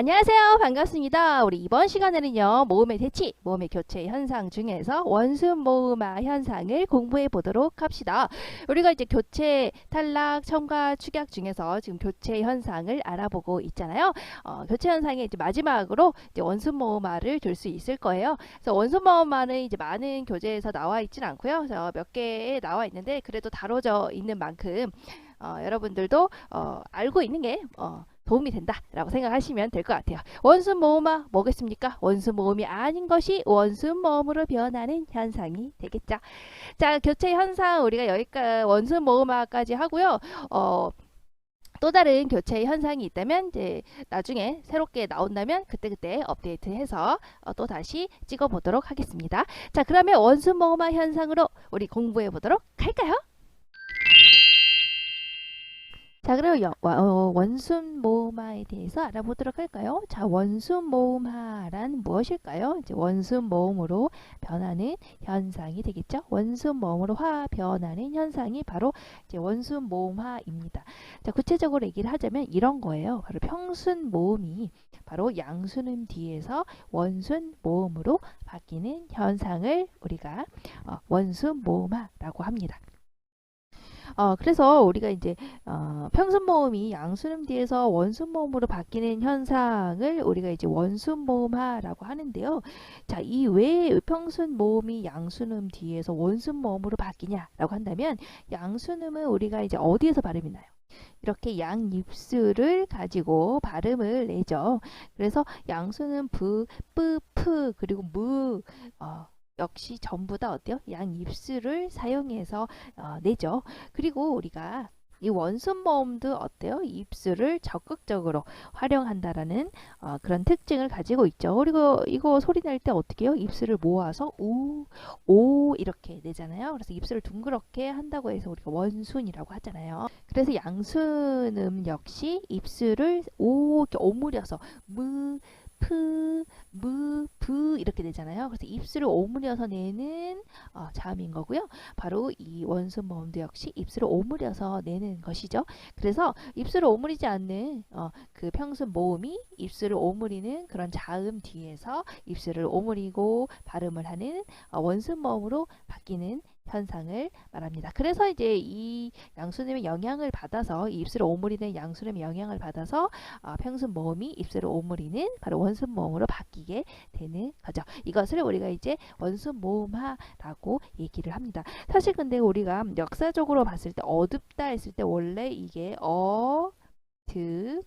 안녕하세요. 반갑습니다. 우리 이번 시간에는요, 모음의 대치, 모음의 교체 현상 중에서 원순 모음화 현상을 공부해 보도록 합시다. 우리가 이제 교체, 탈락, 첨가, 축약 중에서 지금 교체 현상을 알아보고 있잖아요. 어, 교체 현상의 이제 마지막으로 이제 원순 모음화를 둘수 있을 거예요. 그래서 원순 모음화는 이제 많은 교재에서 나와 있진 않고요. 그래서 몇 개에 나와 있는데 그래도 다뤄져 있는 만큼 어, 여러분들도 어, 알고 있는 게 어, 도움이 된다라고 생각하시면 될 것 같아요. 원순 모음화 뭐겠습니까? 원순 모음이 아닌 것이 원순 모음으로 변하는 현상이 되겠죠. 자, 교체 현상 우리가 여기까지 원순 모음화까지 하고요. 어, 또 다른 교체 현상이 있다면 이제 나중에 새롭게 나온다면 그때그때 업데이트해서 어, 또 다시 찍어 보도록 하겠습니다. 자, 그러면 원순 모음화 현상으로 우리 공부해 보도록 할까요? 자, 그럼 여- 와- 어, 원순 모음화에 대해서 알아보도록 할까요? 자, 원순 모음화란 무엇일까요? 이제 원순 모음으로 변하는 현상이 되겠죠. 원순 모음으로 화 변하는 현상이 바로 이제 원순 모음화입니다. 자, 구체적으로 얘기를 하자면 이런 거예요. 바로 평순 모음이 바로 양순음 뒤에서 원순 모음으로 바뀌는 현상을 우리가 어, 원순 모음화라고 합니다. 어, 그래서 우리가 이제 어, 평순 모음이 양순음 뒤에서 원순 모음으로 바뀌는 현상을 우리가 이제 원순 모음화라고 하는데요. 자, 이 왜 평순 모음이 양순음 뒤에서 원순 모음으로 바뀌냐라고 한다면 양순음은 우리가 이제 어디에서 발음이 나요? 이렇게 양 입술을 가지고 발음을 내죠. 그래서 양수는 부, 뿌, 프 그리고 무 어, 역시 전부 다 어때요? 양 입술을 사용해서 어, 내죠. 그리고 우리가 이 원순 모음도 어때요? 입술을 적극적으로 활용한다라는 어, 그런 특징을 가지고 있죠. 그리고 이거 소리 낼 때 어떻게 해요? 입술을 모아서 우, 오 이렇게 내잖아요. 그래서 입술을 둥그렇게 한다고 해서 우리가 원순이라고 하잖아요. 그래서 양순음 역시 입술을 오 이렇게 오므려서 무, 프, 무, 부 이렇게 되잖아요. 그래서 입술을 오므려서 내는 어, 자음인 거고요. 바로 이 원순 모음도 역시 입술을 오므려서 내는 것이죠. 그래서 입술을 오므리지 않는 어, 그 평순 모음이 입술을 오므리는 그런 자음 뒤에서 입술을 오므리고 발음을 하는 어, 원순 모음으로 바뀌는 현상을 말합니다. 그래서 이제 이 양순음의 영향을 받아서 이 입술을 오므리는 양순음의 영향을 받아서 어, 평순 모음이 입술을 오므리는 바로 원순 모음으로 바뀌게 되는 거죠. 이것을 우리가 이제 원순 모음화라고 얘기를 합니다. 사실 근데 우리가 역사적으로 봤을 때 어둡다 했을 때 원래 이게 어둡다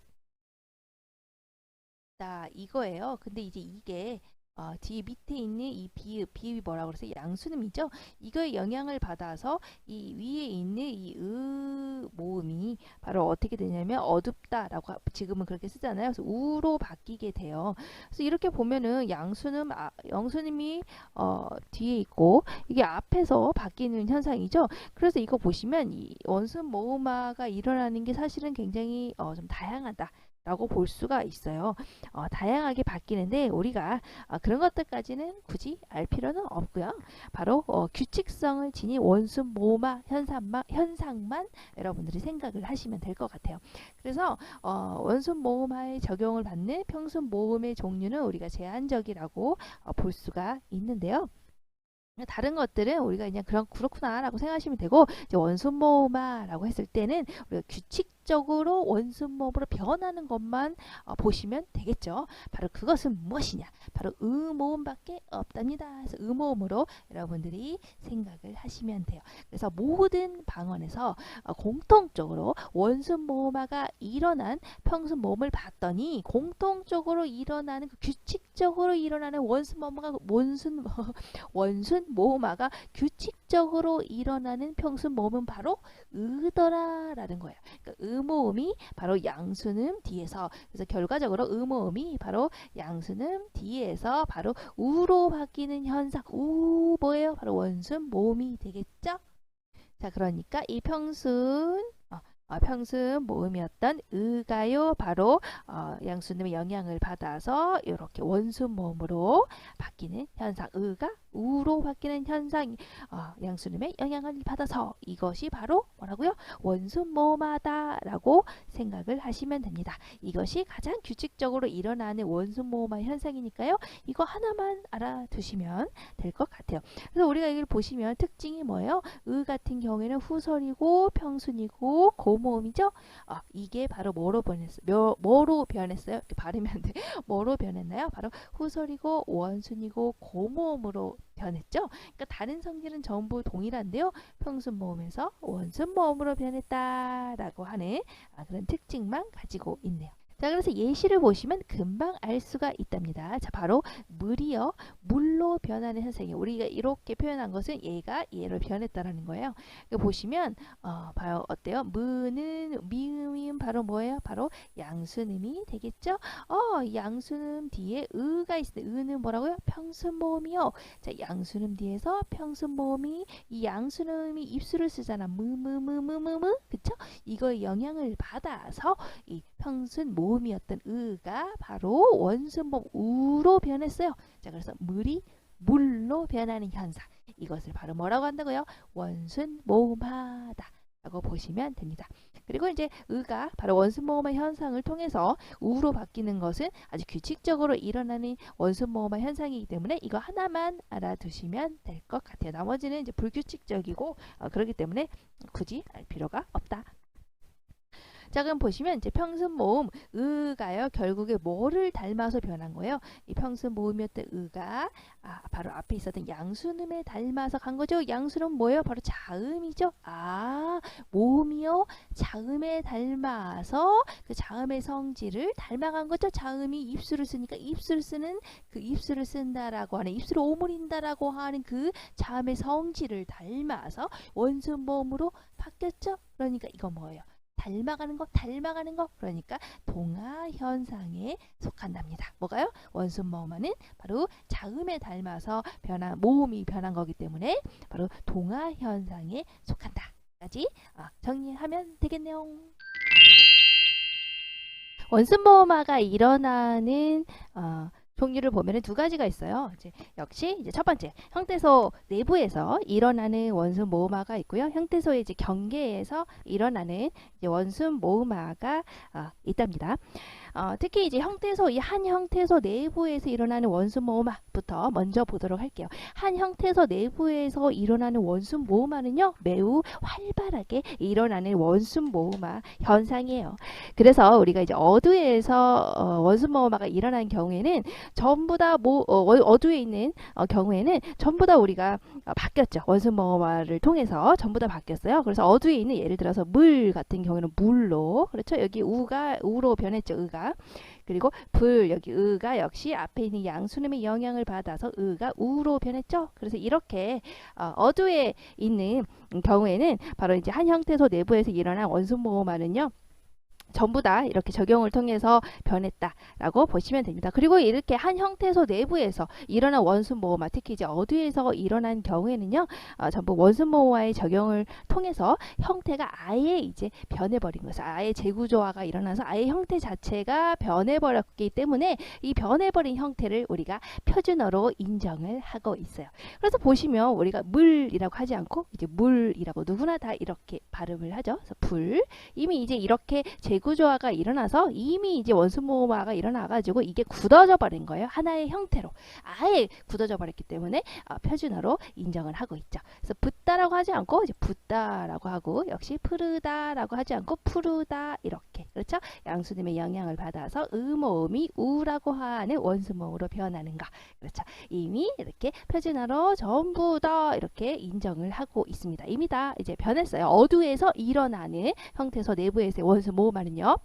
이거예요. 근데 이제 이게 어, 뒤 밑에 있는 이 비읍, 비읍이 뭐라고 그러세요? 양순음이죠? 이거에 영향을 받아서 이 위에 있는 이 으 모음이 바로 어떻게 되냐면 어둡다라고 하- 지금은 그렇게 쓰잖아요. 그래서 우로 바뀌게 돼요. 그래서 이렇게 보면은 양순음, 아, 영순음이 어, 뒤에 있고 이게 앞에서 바뀌는 현상이죠. 그래서 이거 보시면 이 원순 모음화가 일어나는 게 사실은 굉장히 어, 좀 다양하다. 라고 볼 수가 있어요. 어, 다양하게 바뀌는데 우리가 어, 그런 것들까지는 굳이 알 필요는 없고요. 바로 어, 규칙성을 지닌 원순 모음화 현상만, 현상만 여러분들이 생각을 하시면 될 것 같아요. 그래서 어, 원순 모음화에 적용을 받는 평순 모음의 종류는 우리가 제한적이라고 어, 볼 수가 있는데요. 다른 것들은 우리가 그냥 그런 그렇구나 라고 생각하시면 되고 원순 모음화라고 했을 때는 우리가 규칙 적으로 원순 모음으로 변하는 것만 어, 보시면 되겠죠. 바로 그것은 무엇이냐? 바로 음모음밖에 없답니다. 그래서 음모음으로 여러분들이 생각을 하시면 돼요. 그래서 모든 방언에서 어, 공통적으로 원순 모음화가 일어난 평순 모음을 봤더니 공통적으로 일어나는 그 규칙적으로 일어나는 원순 모음화가 원순 원순 모음화가 규칙적으로 일어나는 평순 모음은 바로 으더라라는 거예요. 그러니까 음모음이 바로 양순음 뒤에서 그래서 결과적으로 음모음이 바로 양순음 뒤에서 바로 우로 바뀌는 현상 우 뭐예요? 바로 원순 모음이 되겠죠? 자 그러니까 이 평순 어, 어, 평순 모음이었던 의가요 바로 어, 양수님의 영향을 받아서 이렇게 원순 모음으로 바뀌는 현상 의가 우로 바뀌는 현상이 어, 양수님의 영향을 받아서 이것이 바로 뭐라고요? 원순 모음하다라고 생각을 하시면 됩니다. 이것이 가장 규칙적으로 일어나는 원순 모음화 현상이니까요. 이거 하나만 알아두시면 될 것 같아요. 그래서 우리가 이걸 보시면 특징이 뭐예요? 의 같은 경우에는 후설이고 평순이고 고 모음이죠. 아, 이게 바로 뭐로 변했어요? 뭐로 변했어요? 이렇게 발음이 안 돼. 뭐로 변했나요? 바로 후설이고 원순이고 고모음으로 변했죠. 그러니까 다른 성질은 전부 동일한데요. 평순 모음에서 원순 모음으로 변했다라고 하는 아, 그런 특징만 가지고 있네요. 자, 그래서 예시를 보시면 금방 알 수가 있답니다. 자, 바로 물이요. 물로 변하는 현상이에요. 우리가 이렇게 표현한 것은 얘가 얘로 변했다라는 거예요. 이거 보시면 어, 봐요. 어때요? 무는 미음이음 바로 뭐예요? 바로 양수음이 되겠죠? 어, 양수음 뒤에 의가 있어요. 의는 뭐라고요? 평순 모음이요. 자, 양수음 뒤에서 평순 모음이 이 양수음이 입술을 쓰잖아. 무무무무무무. 그쵸? 이거의 영향을 받아서 이 평순 모음이었던 의가 바로 원순모음 우로 변했어요. 자, 그래서 물이 물로 변하는 현상. 이것을 바로 뭐라고 한다고요? 원순 모음하다. 라고 보시면 됩니다. 그리고 이제 의가 바로 원순 모음의 현상을 통해서 우로 바뀌는 것은 아주 규칙적으로 일어나는 원순 모음의 현상이기 때문에 이거 하나만 알아두시면 될 것 같아요. 나머지는 이제 불규칙적이고 어, 그렇기 때문에 굳이 알 필요가 없다. 자 그럼 보시면 이제 평순 모음 의가요. 결국에 뭐를 닮아서 변한 거예요? 이 평순 모음이었던 의가 아 바로 앞에 있었던 양수음에 닮아서 간 거죠? 양수음 뭐예요? 바로 자음이죠? 아 모음이요? 자음에 닮아서 그 자음의 성질을 닮아간 거죠? 자음이 입술을 쓰니까 입술 쓰는 그 입술을 쓴다라고 하는 입술을 오므린다라고 하는 그 자음의 성질을 닮아서 원순 모음으로 바뀌었죠? 그러니까 이거 뭐예요 닮아가는 거, 닮아가는 거. 그러니까 동화 현상에 속한답니다. 뭐가요? 원순 모음어는 바로 자음에 닮아서 변한 모음이 변한 거기 때문에 바로 동화 현상에 속한다 까지 어, 정리하면 되겠네요. 원순 모음화가 일어나는 어, 종류를 보면 두 가지가 있어요. 이제 역시 이제 첫 번째 형태소 내부에서 일어나는 원순 모음화가 있고요. 형태소의 이제 경계에서 일어나는 이제 원순 모음화가 어, 있답니다. 어, 특히 이제 형태소 이 한 형태소 내부에서 일어나는 원순 모음화부터 먼저 보도록 할게요. 한 형태소 내부에서 일어나는 원순 모음화는요 매우 활발하게 일어나는 원순 모음화 현상이에요. 그래서 우리가 이제 어두에서 어, 원순 모음화가 일어나는 경우에는 전부 다 모, 어, 어두에 있는 어, 경우에는 전부 다 우리가 어, 바뀌었죠. 원순 모음화를 통해서 전부 다 바뀌었어요. 그래서 어두에 있는 예를 들어서 물 같은 경우에는 물로 그렇죠. 여기 우가 우로 변했죠. 의가 그리고 불 여기 의가 역시 앞에 있는 양수음의 영향을 받아서 의가 우로 변했죠. 그래서 이렇게 어, 어두에 있는 경우에는 바로 이제 한 형태소 내부에서 일어난 원순 모음화는요. 전부 다 이렇게 적용을 통해서 변했다라고 보시면 됩니다. 그리고 이렇게 한 형태소 내부에서 일어난 원순 모음화, 특히 이제 어두에서 일어난 경우에는요, 어, 전부 원순 모음화의 적용을 통해서 형태가 아예 이제 변해버린 것을 아예 재구조화가 일어나서 아예 형태 자체가 변해버렸기 때문에 이 변해버린 형태를 우리가 표준어로 인정을 하고 있어요. 그래서 보시면 우리가 물이라고 하지 않고 이제 물이라고 누구나 다 이렇게 발음을 하죠. 그래서 불 이미 이제 이렇게 재 재구조화가 일어나서 이미 이제 원순모화가 일어나가지고 이게 굳어져 버린 거예요. 하나의 형태로 아예 굳어져 버렸기 때문에 어, 표준어로 인정을 하고 있죠. 그래서 붓다라고 하지 않고 이제 붓다라고 하고 역시 푸르다라고 하지 않고 푸르다 이렇게 그렇죠? 양수님의 영향을 받아서 의모음이 우라고 하는 원수모음으로 변하는 거 그렇죠? 이미 이렇게 표준어로 전부 다 이렇게 인정을 하고 있습니다. 이미 다 이제 변했어요. 어두에서 일어나는 형태소 내부에서의 원수 모음하는 거거든요.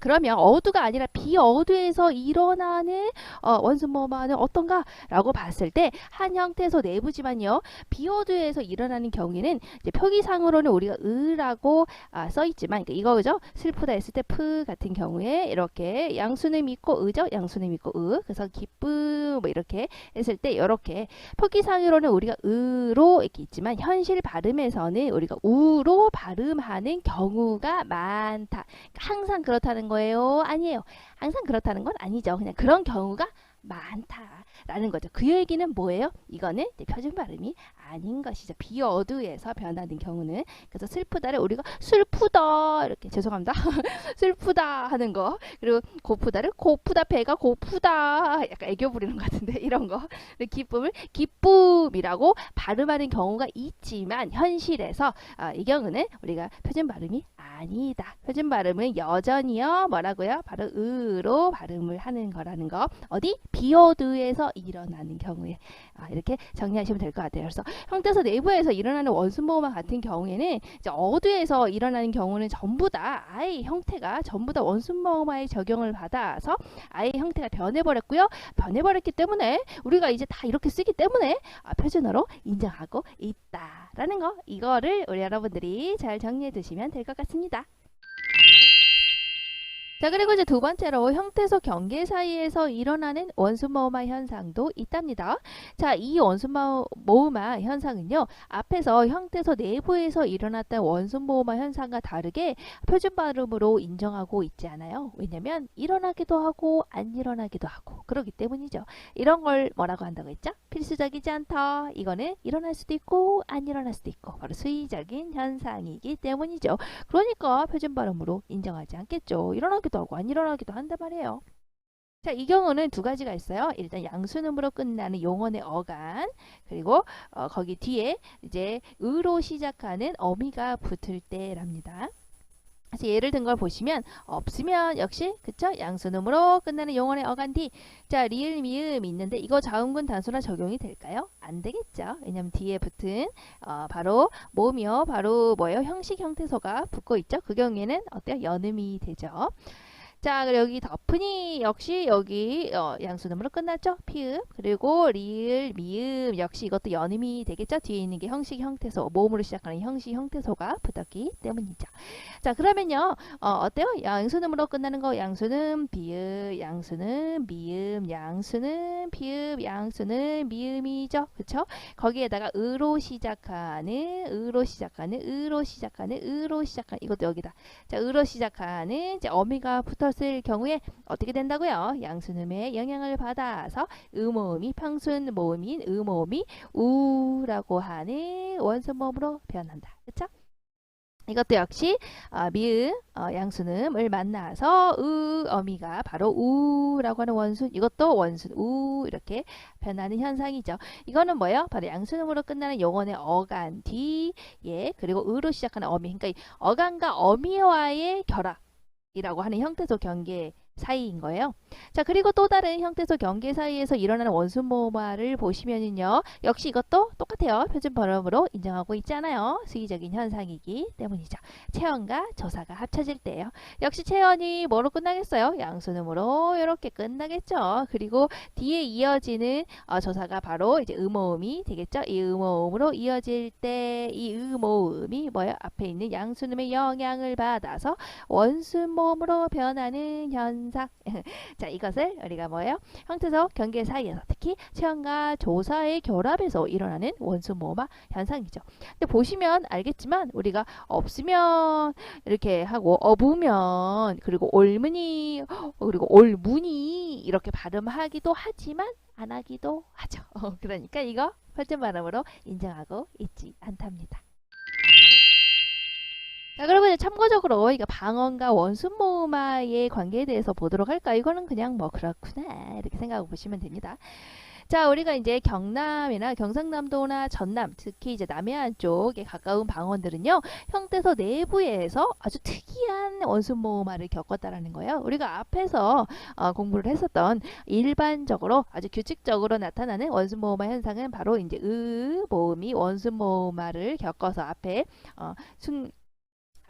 그러면 어두가 아니라 비어두에서 일어나는 어, 원순모마는 어떤가 라고 봤을 때 한 형태소 내부지만요. 비어두에서 일어나는 경우에는 표기상으로는 우리가 으라고 아, 써 있지만 그러니까 이거 그죠? 슬프다 했을 때프 같은 경우에 이렇게 양수는 있고 으죠? 양수는 있고 으. 그래서 기쁨 뭐 이렇게 했을 때 이렇게 표기상으로는 우리가 으로 이렇게 있지만 현실 발음에서는 우리가 우로 발음하는 경우가 많다. 항상 그렇다는 거예요? 아니에요. 항상 그렇다는 건 아니죠. 그냥 그런 경우가 많다라는 거죠. 그 얘기는 뭐예요? 이거는 이제 표준 발음이 아닌 것이죠. 비어두에서 변하는 경우는 그래서 슬프다를 우리가 슬프다 이렇게 죄송합니다. 슬프다 하는 거 그리고 고프다를 고프다 배가 고프다 약간 애교 부리는 것 같은데 이런 거 기쁨을 기쁨이라고 발음하는 경우가 있지만 현실에서 아, 이 경우는 우리가 표준 발음이 아니다. 표준 발음은 여전히요 뭐라고요? 바로 으로 발음을 하는 거라는 거. 어디 비어드에서 일어나는 경우에 아, 이렇게 정리하시면 될 것 같아요. 그래서 형태소 내부에서 일어나는 원순모음화 같은 경우에는 이제 어두에서 일어나는 경우는 전부 다 아예 형태가 전부 다 원순모음화의 적용을 받아서 아예 형태가 변해버렸고요. 변해버렸기 때문에 우리가 이제 다 이렇게 쓰기 때문에 아, 표준어로 인정하고 있다라는 거 이거를 우리 여러분들이 잘 정리해 두시면 될 것 같습니다. 자 그리고 이제 두 번째로 형태소 경계 사이에서 일어나는 원수모음화 현상도 있답니다. 자 이 원수모음화 현상은요 앞에서 형태소 내부에서 일어났던 원수모음화 현상과 다르게 표준 발음으로 인정하고 있지 않아요. 왜냐면 일어나기도 하고 안 일어나기도 하고 그러기 때문이죠. 이런 걸 뭐라고 한다고 했죠? 필수적이지 않다. 이거는 일어날 수도 있고 안 일어날 수도 있고 바로 수의적인 현상이기 때문이죠. 그러니까 표준 발음으로 인정하지 않겠죠. 일어나기 도 하고 안 일어나기도 한단 말이에요. 자, 이 경우는 두 가지가 있어요. 일단 양수음으로 끝나는 용언의 어간, 그리고 어, 거기 뒤에 이제 으로 시작하는 어미가 붙을 때랍니다. 그래서 예를 든 걸 보시면 없으면 역시 그쵸 양수음으로 끝나는 용언의 어간 뒤 자 리을 미음 있는데 이거 자음군 단수나 적용이 될까요? 안 되겠죠. 왜냐면 뒤에 붙은 어, 바로 모음이요 바로 뭐예요 형식 형태소가 붙고 있죠. 그 경우에는 어때요 연음이 되죠. 자, 그리고 여기 덮은이 역시 여기 어, 양수음으로 끝났죠? 피읍 그리고 리을, 미음 역시 이것도 연음이 되겠죠? 뒤에 있는 게 형식 형태소, 모음으로 시작하는 형식 형태소가 붙었기 때문이죠. 자, 그러면요, 어, 어때요? 양수음으로 끝나는 거 양수음, 비읍, 양수음, 미음, 양수음, 피읍, 양수음, 미음이죠? 그쵸? 거기에다가 으로 시작하는, 으로 시작하는, 으로 시작하는, 으로 시작하는 이것도 여기다. 자, 으로 시작하는 이제 어미가 붙어 붙었을 경우에 어떻게 된다고요? 양순음의 영향을 받아서 음모음이 평순 모음인 음모음이 우라고 하는 원순 모음으로 변한다. 그렇죠? 이것도 역시 어, 미음 어, 양순음을 만나서 으 어미가 바로 우라고 하는 원순 이것도 원순 우 이렇게 변하는 현상이죠. 이거는 뭐예요? 바로 양순음으로 끝나는 용언의 어간 뒤에 그리고 으로 시작하는 어미 그러니까 어간과 어미와의 결합 이라고 하는 형태소 경계 사이인 거예요. 자 그리고 또 다른 형태소 경계 사이에서 일어나는 원순모음화를 보시면은요. 역시 이것도 똑같아요. 표준 발음으로 인정하고 있잖아요. 수의적인 현상이기 때문이죠. 체언과 조사가 합쳐질 때예요. 역시 체언이 뭐로 끝나겠어요? 양순음으로 이렇게 끝나겠죠. 그리고 뒤에 이어지는 어, 조사가 바로 이제 음모음이 되겠죠. 이 음모음으로 이어질 때 이 음모음이 뭐예요? 앞에 있는 양순음의 영향을 받아서 원순모음으로 변하는 현 상. 자, 이것을 우리가 뭐예요? 형태소 경계 사이에서 특히 체험과 조사의 결합에서 일어나는 원수 모마 현상이죠. 근데 보시면 알겠지만 우리가 없으면 이렇게 하고 어부면 그리고 올무니 그리고 올무니 이렇게 발음하기도 하지만 안 하기도 하죠. 그러니까 이거 설정 발음으로 인정하고 있지 않답니다. 자, 그러면 참고적으로 이거 방언과 원순 모음화의 관계에 대해서 보도록 할까? 이거는 그냥 뭐 그렇구나 이렇게 생각하고 보시면 됩니다. 자, 우리가 이제 경남이나 경상남도나 전남, 특히 이제 남해안 쪽에 가까운 방언들은요, 형태소 내부에서 아주 특이한 원순 모음화를 겪었다라는 거예요. 우리가 앞에서 어, 공부를 했었던 일반적으로 아주 규칙적으로 나타나는 원순 모음화 현상은 바로 이제 으 모음이 원순 모음화를 겪어서 앞에 어, 순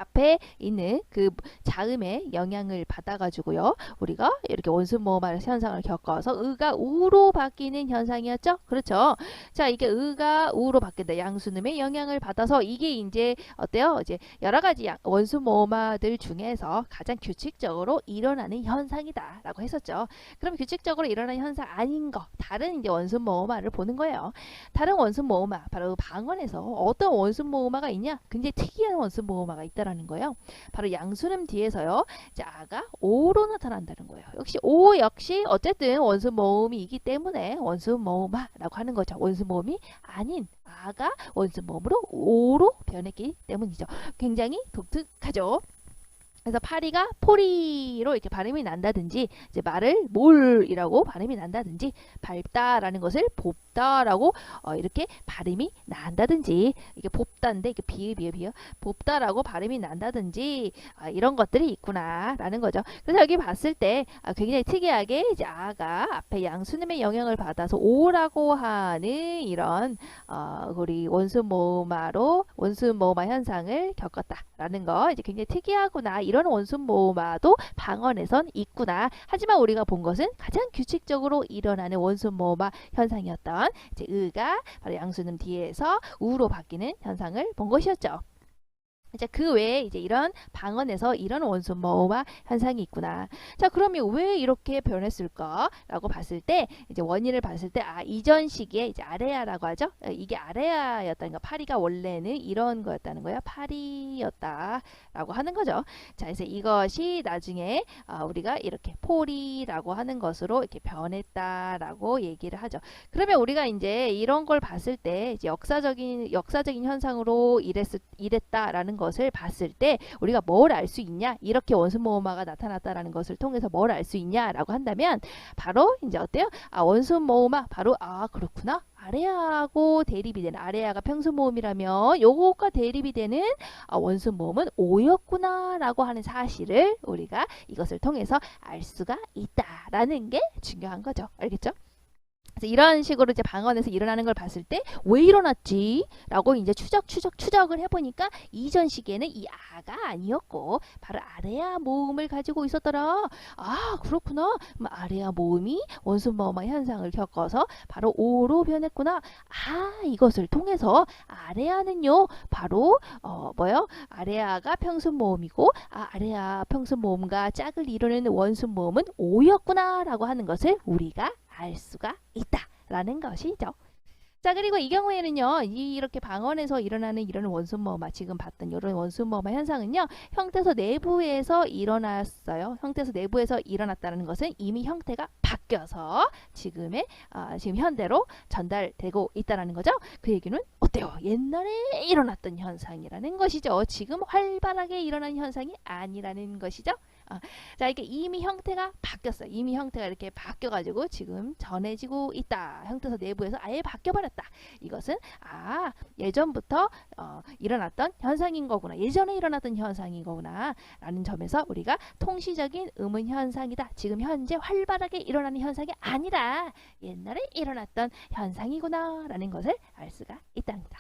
앞에 있는 그 자음의 영향을 받아가지고요. 우리가 이렇게 원순 모음할 현상을 겪어서 의가 우로 바뀌는 현상이었죠. 그렇죠. 자, 이게 의가 우로 바뀐다. 양순음의 영향을 받아서 이게 이제 어때요? 이제 여러 가지 양- 원순 모음화들 중에서 가장 규칙적으로 일어나는 현상이다 라고 했었죠. 그럼 규칙적으로 일어나는 현상 아닌 거, 다른 이제 원순 모음화를 보는 거예요. 다른 원순 모음화, 바로 방언에서 어떤 원순 모음화가 있냐? 굉장히 특이한 원순 모음화가 있다라 는 거예요. 바로 양순음 뒤에서요. 이제 아가 오로 나타난다는 거예요. 역시 오 역시 어쨌든 원순 모음이기 때문에 원순 모음화라고 하는 거죠. 원순 모음이 아닌 아가 원순 모음으로 오로 변했기 때문이죠. 굉장히 독특하죠. 그래서 파리가 포리로 이렇게 발음이 난다든지 이제 말을 몰이라고 발음이 난다든지 밟다라는 것을 봅다라고 어, 이렇게 발음이 난다든지 이게 봅다인데 이게 비읍 비읍 비읍 봅다라고 발음이 난다든지 아, 이런 것들이 있구나라는 거죠. 그래서 여기 봤을 때 아, 굉장히 특이하게 이제 아가 앞에 양순음의 영향을 받아서 오라고 하는 이런 어, 우리 원순 모음화로 원순 모음화 현상을 겪었다라는 거 이제 굉장히 특이하구나 이런 원순 모음화도 방언에선 있구나. 하지만 우리가 본 것은 가장 규칙적으로 일어나는 원순 모음화 현상이었던 이제 의가 바로 양순음 뒤에서 우로 바뀌는 현상을 본 것이었죠. 이제 그 외에 이제 이런 방언에서 이런 원순 모음화 현상이 있구나. 자, 그러면 왜 이렇게 변했을까라고 봤을 때 이제 원인을 봤을 때 아, 이전 시기에 이제 아레아라고 하죠. 에, 이게 아레아였다는 거. 파리가 원래는 이런 거였다는 거예요. 파리였다라고 하는 거죠. 자, 그래서 이것이 나중에 아, 우리가 이렇게 포리라고 하는 것으로 이렇게 변했다라고 얘기를 하죠. 그러면 우리가 이제 이런 걸 봤을 때 이제 역사적인 역사적인 현상으로 이랬 이랬다라는 것을 봤을 때 우리가 뭘 알 수 있냐? 이렇게 원순 모음화가 나타났다라는 것을 통해서 뭘 알 수 있냐라고 한다면 바로 이제 어때요? 아, 원순 모음화 바로 아, 그렇구나. 아레아하고 대립이 되는 아레아가 평순 모음이라면 요것과 대립이 되는 아, 원순 모음은 오였구나라고 하는 사실을 우리가 이것을 통해서 알 수가 있다라는 게 중요한 거죠. 알겠죠? 그래서 이런 식으로 이제 방언에서 일어나는 걸 봤을 때 왜 일어났지?라고 이제 추적 추적 추적을 해보니까 이전 시기에는 이 아가 아니었고 바로 아레아 모음을 가지고 있었더라. 아 그렇구나. 아레아 모음이 원순 모음화 현상을 겪어서 바로 오로 변했구나. 아 이것을 통해서 아레아는요 바로 어 뭐요? 아레아가 평순 모음이고 아 아레아 평순 모음과 짝을 이루는 원순 모음은 오였구나라고 하는 것을 우리가 알 수가 있다라는 것이죠. 자 그리고 이 경우에는요 이 이렇게 방언에서 일어나는 이런 원순모마 지금 봤던 이런 원순모마 현상은요 형태소 내부에서 일어났어요. 형태소 내부에서 일어났다는 것은 이미 형태가 바뀌어서 지금의 아, 지금 현대로 전달되고 있다라는 거죠. 그 얘기는 어때요? 옛날에 일어났던 현상이라는 것이죠. 지금 활발하게 일어난 현상이 아니라는 것이죠 아, 자 이게 이미 형태가 바뀌었어요. 이미 형태가 이렇게 바뀌어가지고 지금 전해지고 있다. 형태소 내부에서 아예 바뀌어버렸다. 이것은 아 예전부터 어, 일어났던 현상인 거구나. 예전에 일어났던 현상인 거구나. 라는 점에서 우리가 통시적인 의문 현상이다. 지금 현재 활발하게 일어나는 현상이 아니라 옛날에 일어났던 현상이구나. 라는 것을 알 수가 있답니다.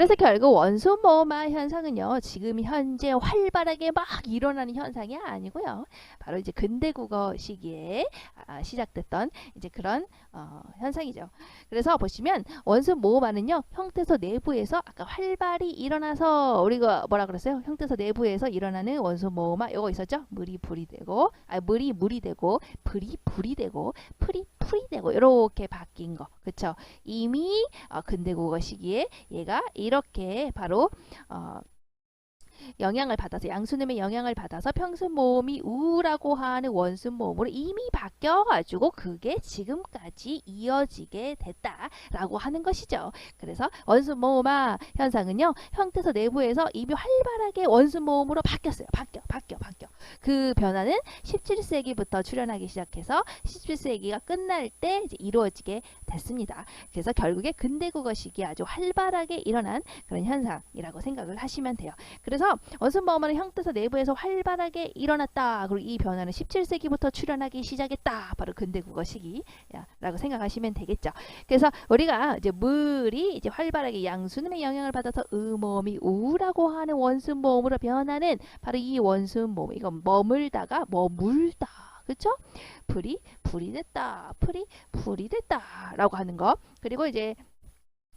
그래서 결국 모음화 현상은요, 지금 현재 활발하게 막 일어나는 현상이 아니고요. 바로 이제 근대 국어 시기에 아, 시작됐던 이제 그런 어, 현상이죠. 그래서 보시면 원순 모음화는요, 형태소 내부에서 아까 활발히 일어나서 우리가 뭐라 그랬어요? 형태소 내부에서 일어나는 모음화 요거 있었죠? 물이 불이 되고, 아 물이 물이 되고, 불이 불이 되고, 풀이 풀이 되고 이렇게 바뀐 거, 그렇죠? 이미 어, 근대 국어 시기에 얘가 이렇게 바로 어, 영향을 받아서 양순음의 영향을 받아서 평순 모음이 우라고 하는 원순 모음으로 이미 바뀌어 가지고 그게 지금까지 이어지게 됐다라고 하는 것이죠. 그래서 원순 모음화 현상은요. 형태소 내부에서 이미 활발하게 원순 모음으로 바뀌었어요. 바뀌어 바뀌어 바뀌어. 그 변화는 17세기부터 출현하기 시작해서 17세기가 끝날 때 이루어지게 됐습니다. 그래서 결국에 근대국어식이 아주 활발하게 일어난 그런 현상이라고 생각을 하시면 돼요. 그래서 원순모음은 형태서 내부에서 활발하게 일어났다. 그리고 이 변화는 17세기부터 출현하기 시작했다. 바로 근대 국어 시기라고 생각하시면 되겠죠. 그래서 우리가 이제 물이 이제 활발하게 양수음의 영향을 받아서 음음이 우라고 하는 원순모음으로 변하는 바로 이 원순모음. 이건 머물다가 머물다. 그렇죠? 불이 불이 됐다. 풀이 불이 됐다 라고 하는 거. 그리고 이제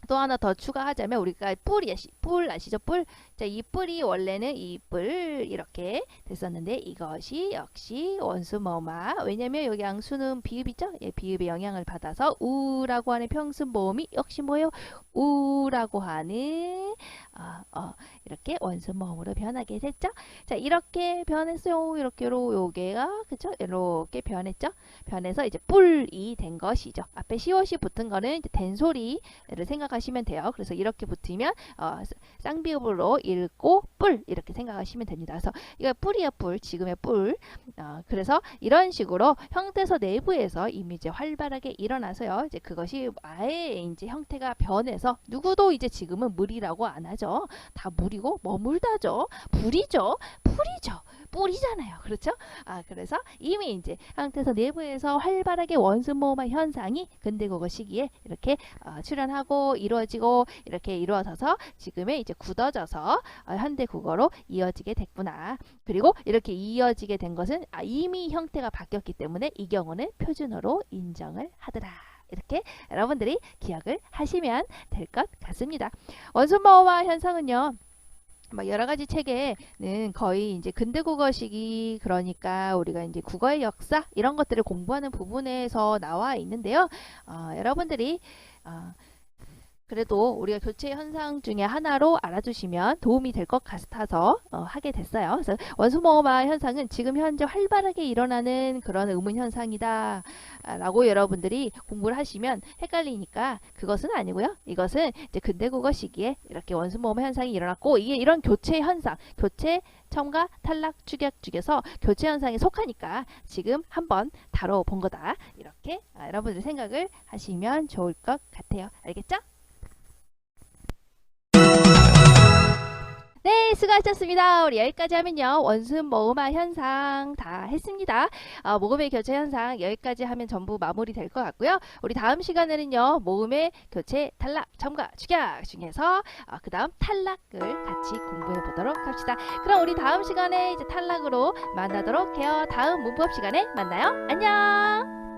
또 하나 더 추가하자면 우리가 뿔이 아시, 뿔 아시죠? 뿔. 자, 이 뿔이 원래는 이 뿔 이렇게 됐었는데 이것이 역시 원수 뭐마. 왜냐면 여기 양수는 비읍이죠? 예, 비읍의 영향을 받아서 우라고 하는 평순 모음이 역시 뭐예요? 우라고 하는 어, 어, 이렇게 원수 모음으로 변하게 됐죠? 자, 이렇게 변했어요. 이렇게로 요게가 그쵸? 이렇게 변했죠? 변해서 이제 뿔이 된 것이죠. 앞에 시옷이 붙은 거는 이제 된 소리를 생각하시면 돼요. 그래서 이렇게 붙으면 어, 쌍비읍으로 읽고 뿔 이렇게 생각하시면 됩니다. 그래서 이거 뿔이야 뿔, 지금의 뿔. 어, 그래서 이런 식으로 형태서 내부에서 이미 이제 활발하게 일어나서요. 이제 그것이 아예 이제 형태가 변해서 누구도 이제 지금은 물이라고 안 하죠. 다 물이고 머물다죠. 불이죠. 풀이죠. 뿔이잖아요. 그렇죠? 아, 그래서 이미 이제 형태서 내부에서 활발하게 원순모음화 현상이 근대국어 시기에 이렇게 어, 출현하고 이루어지고 이렇게 이루어져서 지금의 이제 굳어져서 어, 현대 국어로 이어지게 됐구나. 그리고 이렇게 이어지게 된 것은 아, 이미 형태가 바뀌었기 때문에 이 경우는 표준어로 인정을 하더라. 이렇게 여러분들이 기억을 하시면 될 것 같습니다. 원순모음화 현상은요. 뭐 여러 가지 책에는 거의 이제 근대 국어식이 그러니까 우리가 이제 국어의 역사 이런 것들을 공부하는 부분에서 나와 있는데요. 어, 여러분들이 어, 그래도 우리가 교체 현상 중에 하나로 알아두시면 도움이 될 것 같아서 어, 하게 됐어요. 그래서 원수모음화 현상은 지금 현재 활발하게 일어나는 그런 의문 현상이다 라고 여러분들이 공부를 하시면 헷갈리니까 그것은 아니고요. 이것은 이제 근대국어 시기에 이렇게 원수모음 현상이 일어났고 이게 이런 교체 현상, 교체 첨가, 탈락, 축약 중에서 교체 현상에 속하니까 지금 한번 다뤄본 거다. 이렇게 아, 여러분들 생각을 하시면 좋을 것 같아요. 알겠죠? 네, 수고하셨습니다. 우리 여기까지 하면요. 원순 모음화 현상 다 했습니다. 어, 모음의 교체 현상 여기까지 하면 전부 마무리 될 것 같고요. 우리 다음 시간에는요. 모음의 교체, 탈락, 첨가, 축약 중에서 어, 그 다음 탈락을 같이 공부해 보도록 합시다. 그럼 우리 다음 시간에 이제 탈락으로 만나도록 해요. 다음 문법 시간에 만나요. 안녕!